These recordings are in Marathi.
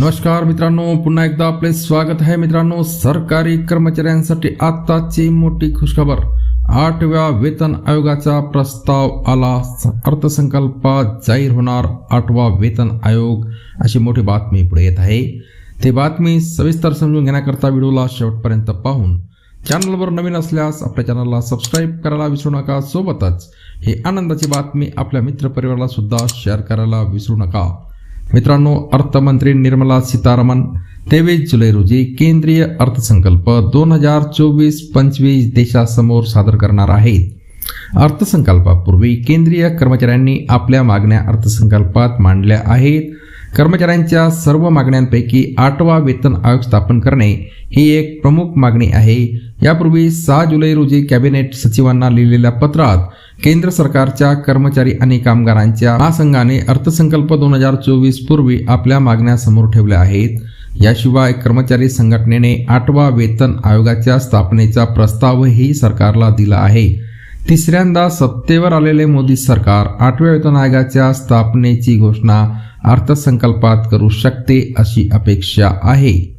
नमस्कार मित्रांनो पुन्हा एकदा आपले स्वागत आहे मित्रांनो. सरकारी कर्मचाऱ्यांसाठी आत्ताची मोठी खुशखबर. आठव्या वेतन आयोगाचा प्रस्ताव आला. अर्थसंकल्पात जाहीर होणार. आठवा वेतन आयोग. अशी मोठी बातमी पुढे येत आहे. ते बातमी सविस्तर समजून घेण्याकरता व्हिडिओला शेवटपर्यंत पाहून चॅनलवर नवीन असल्यास आपल्या चॅनलला सबस्क्राईब करायला विसरू नका. सोबतच ही आनंदाची बातमी आपल्या मित्रपरिवाराला सुद्धा शेअर करायला विसरू नका. मित्रांनो अर्थमंत्री निर्मला सीतारामन तेवीस जुलै रोजी केंद्रीय अर्थसंकल्प दोन हजार चोवीस पंचवीस देशासमोर सादर करणार आहेत. अर्थसंकल्पापूर्वी केंद्रीय कर्मचाऱ्यांनी आपल्या मागण्या अर्थसंकल्पात मांडल्या आहेत. कर्मचाऱ्यांच्या सर्व मागण्यांपैकी आठवा वेतन आयोग स्थापन करणे ही एक प्रमुख मागणी आहे. यापूर्वी सहा जुलै रोजी कॅबिनेट सचिवांना लिहिलेल्या पत्रात केंद्र सरकारच्या कर्मचारी आणि कामगारांच्या महासंघाने अर्थसंकल्प दोन हजार चोवीस पूर्वी आपल्या मागण्या समोर ठेवल्या आहेत. याशिवाय कर्मचारी संघटनेने आठवा वेतन आयोगाच्या स्थापनेचा प्रस्तावही सरकारला दिला आहे. तिसऱ्यांदा सत्तेवर आलेले मोदी सरकार आठव्या वेतन आयोगाच्या स्थापनेची घोषणा अर्थसंकल्पात करू शकते अशी अपेक्षा आहे.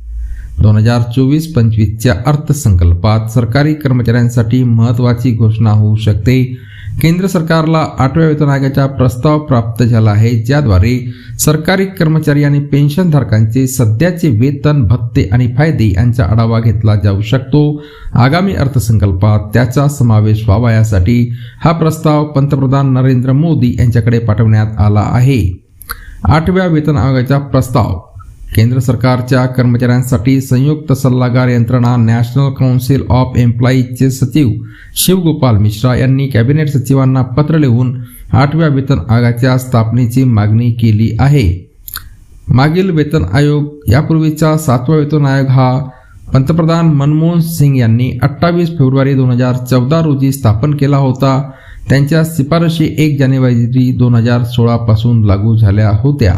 दोन हजार चोवीस पंचवीसच्या अर्थसंकल्पात सरकारी कर्मचाऱ्यांसाठी महत्त्वाची घोषणा होऊ शकते. केंद्र सरकारला आठव्या वेतन आयोगाचा प्रस्ताव प्राप्त झाला आहे. ज्याद्वारे सरकारी कर्मचारी आणि पेन्शनधारकांचे सध्याचे वेतन भत्ते आणि फायदे यांचा आढावा घेतला जाऊ शकतो. आगामी अर्थसंकल्पात त्याचा समावेश व्हावा यासाठी हा प्रस्ताव पंतप्रधान नरेंद्र मोदी यांच्याकडे पाठवण्यात आला आहे. आठव्या वेतन आयोगाचा प्रस्ताव केंद्र सरकारच्या कर्मचाऱ्यांसाठी संयुक्त सल्लागार यंत्रणा नॅशनल काउन्सिल ऑफ एम्प्लॉईजचे सचिव शिवगोपाल मिश्रा यांनी कॅबिनेट सचिवांना पत्र लिहून आठव्या वेतन आयोगाच्या स्थापनेची मागणी केली आहे. मागील वेतन आयोग यापूर्वीचा सातवा वेतन आयोग हा पंतप्रधान मनमोहन सिंग यांनी अठ्ठावीस फेब्रुवारी दोन हजार चौदा रोजी स्थापन केला होता. त्यांच्या शिफारशी एक जानेवारी दोन हजार सोळापासून लागू झाल्या होत्या.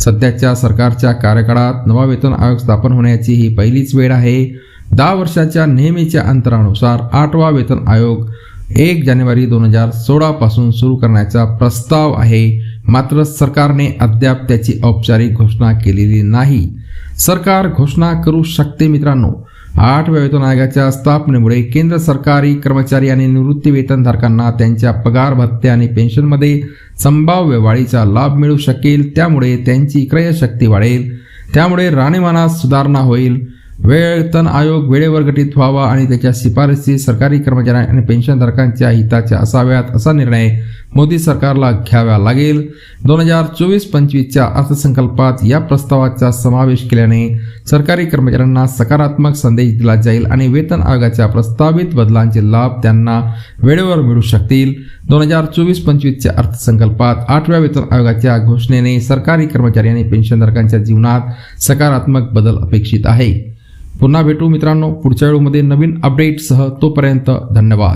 सध्याच्या सरकारच्या कार्यकाळात नवा वेतन आयोग स्थापन होण्याची ही पहिलीच वेळ आहे. दहा वर्षाच्या नेहमीच्या अंतरानुसार आठवा वेतन आयोग एक जानेवारी दोन हजार सोळापासून सुरू करण्याचा प्रस्ताव आहे. मात्र सरकारने अद्याप त्याची औपचारिक घोषणा केलेली नाही. सरकार घोषणा करू शकते मित्रांनो. आठ वेतन आयोगाच्या स्थापनेमुळे केंद्र सरकारी कर्मचारी आणि निवृत्ती वेतनधारकांना त्यांच्या पगार भत्ते आणि पेन्शनमध्ये संभाव्य वाढीचा लाभ मिळू शकेल. त्यामुळे त्यांची क्रयशक्ती वाढेल. त्यामुळे राहणीमानात सुधारणा होईल. वेतन आयोग वेळेवर गठीत व्हावा आणि त्याच्या शिफारसी सरकारी कर्मचारी आणि पेन्शनधारकांच्या हिताच्या असाव्यात असा निर्णय मोदी सरकारला घ्याव्या लागेल. दोन हजार चोवीस पंचवीसच्या अर्थसंकल्पात या प्रस्तावाचा समावेश केल्याने सरकारी कर्मचाऱ्यांना सकारात्मक संदेश दिला जाईल आणि वेतन आयोगाच्या प्रस्तावित बदलांचे लाभ त्यांना वेळेवर मिळू शकतील. दोन हजार चोवीस पंचवीसच्या अर्थसंकल्पात आठव्या वेतन आयोगाच्या घोषणेने सरकारी कर्मचारी आणि पेन्शनधारकांच्या जीवनात सकारात्मक बदल अपेक्षित आहे. पुन्हा भेटू मित्रांनो पुढच्या वेळेमध्ये नवीन अपडेटसह तोपर्यंत धन्यवाद.